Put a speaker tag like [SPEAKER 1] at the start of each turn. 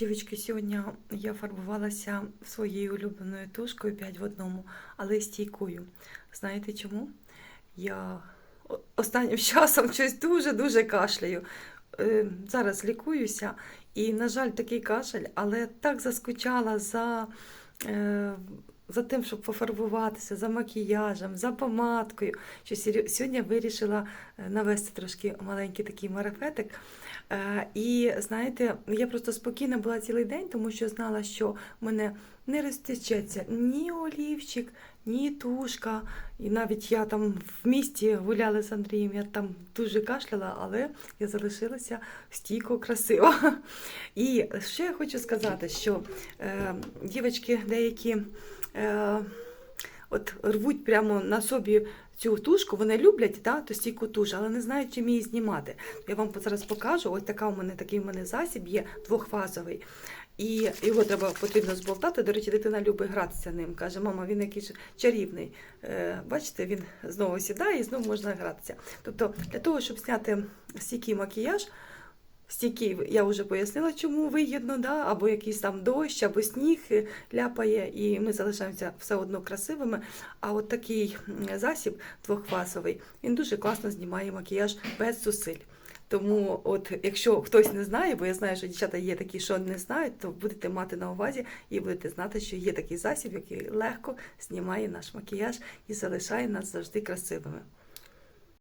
[SPEAKER 1] Дівчатки, сьогодні я фарбувалася своєю улюбленою тушкою 5 в одному, але стійкою. Знаєте чому? Я останнім часом щось дуже-дуже кашляю. Е, Зараз лікуюся, і, на жаль, такий кашель, але так заскучала за, е, за тим, щоб пофарбуватися, за макіяжем, за помадкою. Що Сьогодні сьогодні вирішила е, навести трошки маленький такий марафетик. Е, І знаєте, я просто спокійна була цілий день, тому що знала, що мене не розтечеться ні олівчик, ні тушка. І навіть я там в місті гуляла з Андрієм, я там дуже кашляла, але я залишилася стійко красиво. І ще я хочу сказати, що е, дівчатки деякі. Е, От рвуть прямо на собі цю тушку, вони люблять да, ту стійку туш, але не знають, чим її знімати. Я вам зараз покажу. Ось така у мене такий у мене засіб є двохфазовий. І його треба потрібно зболтати. До речі, дитина любить гратися ним. Каже, мама, він якийсь чарівний. Е, бачите, він знову сідає і знову можна гратися. Тобто, для того, щоб зняти стійкий макіяж, стійкий, я вже пояснила, чому вигідно, да? або якийсь там дощ, або сніг е, ляпає, і ми залишаємося все одно красивими. А от такий засіб двохфазовий, він дуже класно знімає макіяж без зусиль. Тому, от, якщо хтось не знає, бо я знаю, що дівчата є такі, що не знають, то будете мати на увазі і будете знати, що є такий засіб, який легко знімає наш макіяж і залишає нас завжди красивими.